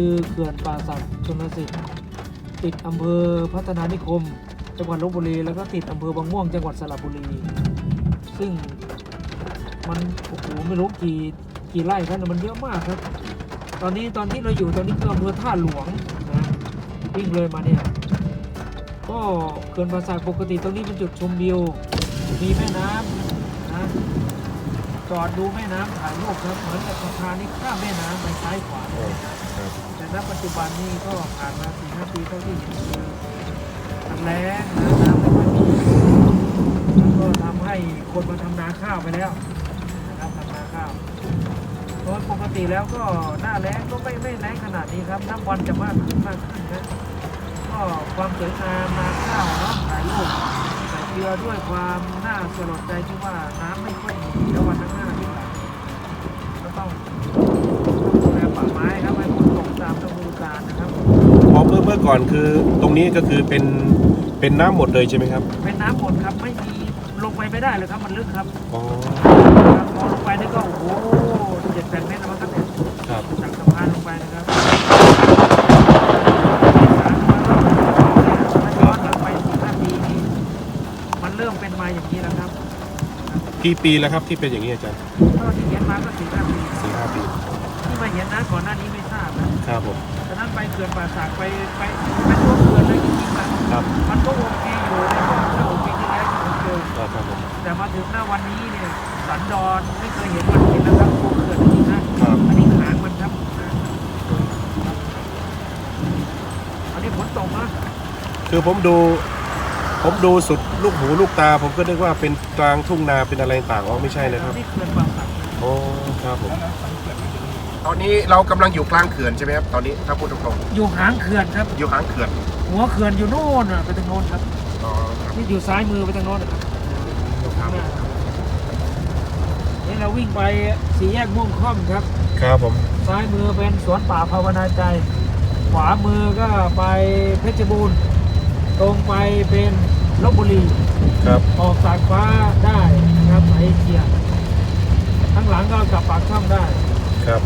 คือเขื่อนป่าสักชนสิทธิ์ติดอำเภอพัฒนานิคม จังหวัดลบบุรี แล้วก็ติดอำเภอบางม่วงจังหวัดสระบุรี ซึ่งมันโอ้โหไม่รู้กี่กี่ไร่ครับแต่มันเยอะมากครับ ตอนนี้ตอนที่เราอยู่ตอนนี้คืออำเภอท่าหลวงนะวิ่งเลยมาเนี่ยก็เขื่อนป่าสักปกติตรงนี้เป็นจุดชมวิวมีแม่น้ำนะจอดดูแม่น้ำถ่ายรูปครับเหมือนกับสะพานนี่ข้ามแม่น้ำไปซ้ายขวา โอ้ครับแต่ณปัจจุบันนี้ก็ผ่านมาสี่ห้าปีเท่าที่เห็นคือทำแล้งนะน้ำไม่ค่อยมีแล้วก็ทำให้คนมาทำนาข้าวไปแล้วนะครับทำนาข้าวโดยปกติแล้วก็หน้าแล้งก็ไม่ไม่แล้งขนาดนี้ครับน้ำวันจะมากขึ้นมากขึ้นนะก็ความสวยงามนาข้าวเนาะถ่ายรูปแต่เจือด้วยความน่าสลดใจที่ว่าน้ำไม่ค่อย มื่อเมื่อก่อนคือตรงนี้ก็คือเป็นเป็นน้ำหมดเลยใช่ไหมครับเป็นน้ำหมดครับไม่มีลงไปไม่ได้เลยครับมันลึกครับอ๋อครับพอลงไปนี่ก็โอ้โหเจ็ดแปดเมตรนะมันก็เต็มครับจากสะพานลงไปนะครับถ้าย้อนหลังไปสี่ห้าปีนี่มันเริ่มเป็นมาอย่างนี้แล้วครับกี่ปีแล้วครับที่เป็นอย่างนี้อาจารย์ก็ที่เห็นมาก็สี่ห้าปี สี่ห้าปีที่ มาเห็นนะก่อนหน้านี้ไม่ทราบนะครับผมฉะนั้นไปเขื่อนป่าสากไปไปไปทั่วเขื่อนเลยจริงๆอะครับมันก็โอเคอยู่ในช่วงห้าหกปีที่แล้วที่ผมเจอครับครับผมแต่มาถึงหน้าวันนี้เนี่ยสันดอนไม่เคยเห็นมันเห็นนะครับโคเขื่อนจริงนะครับอันนี้หางมันครับอันนี้ฝนตกนะคือผมดูผมดูสุดลูกหูลูกตา ผมก็นึกว่าเป็นกลางทุ่งนาเป็นอะไรต่างอ๋อไม่ใช่นะครับนี่เขื่อนบางสักโอ้ครับผม ตอนนี้เรากำลังอยู่กลางเขื่อนใช่ไหมครับตอนนี้ถ้าพูดตรงอยู่หางเขื่อนครับ ๆอยู่หางเขื่อนหัวเขื่อนอยู่โน่นน่ะไปทางโน้นครับอ๋อครับนี่อยู่ซ้ายมือไปทางโน้นนะครับครับนี่เราวิ่งไปสี่แยกม่วงค่อมครับ ครับผมซ้ายมือเป็นสวนป่าภาวนาใจ ขวามือก็ไปเพชรบูรณ์ ตรงไปเป็นลบบุรี ครับออกสายฟ้าได้นะครับสายเอเชียข้างหลังก็กลับปากช่องได้ ครั